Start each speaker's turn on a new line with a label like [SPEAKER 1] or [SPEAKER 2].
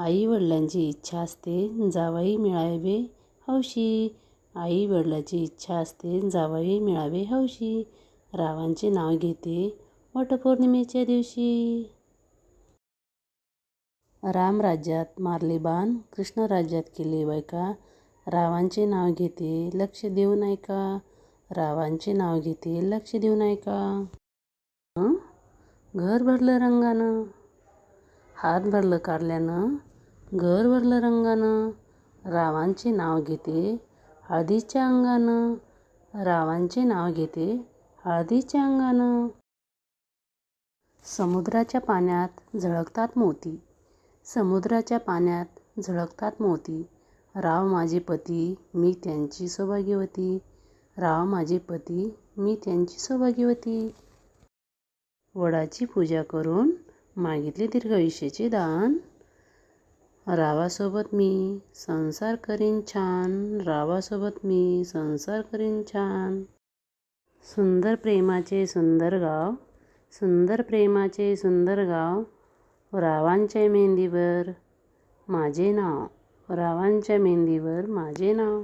[SPEAKER 1] आईवडिलांची इच्छा असते जावाई मिळावे हौशी. आईवडिलाची इच्छा असते जावाई मिळावे हौशी. रावांचे नाव घेते वटपौर्णिमेच्या दिवशी. राम राज्यात मारले बाण कृष्ण राज्यात केले बायका रावांचे नाव घेते लक्ष देऊन ऐका. रावांचे नाव घेते लक्ष देऊन ऐका. घर भरलं रंगानं. हात भरलं कारल्यानं. घर भरलं रंगानं रावांचे नाव घेते हळदीच्या अंगानं रावांचे नाव घेते हळदीच्या अंगानं. समुद्राच्या पाण्यात झळकतात मोती समुद्राच्या पाण्यात झळकतात मोती. राव माझे पती मी त्यांची सौभाग्यवती राव माझे पती मी त्यांची सौभाग्यवती वडाची पूजा करून मागितले दीर्घायुष्याचे दान. रावासोबत मी संसार करीन छान रावासोबत मी संसार करीन छान. सुंदर प्रेमाचे सुंदर गाव सुंदर प्रेमाचे सुंदर गाव रावांच्या मेहंदीवर माझे नाव रावांच्या मेहंदीवर माझे नाव.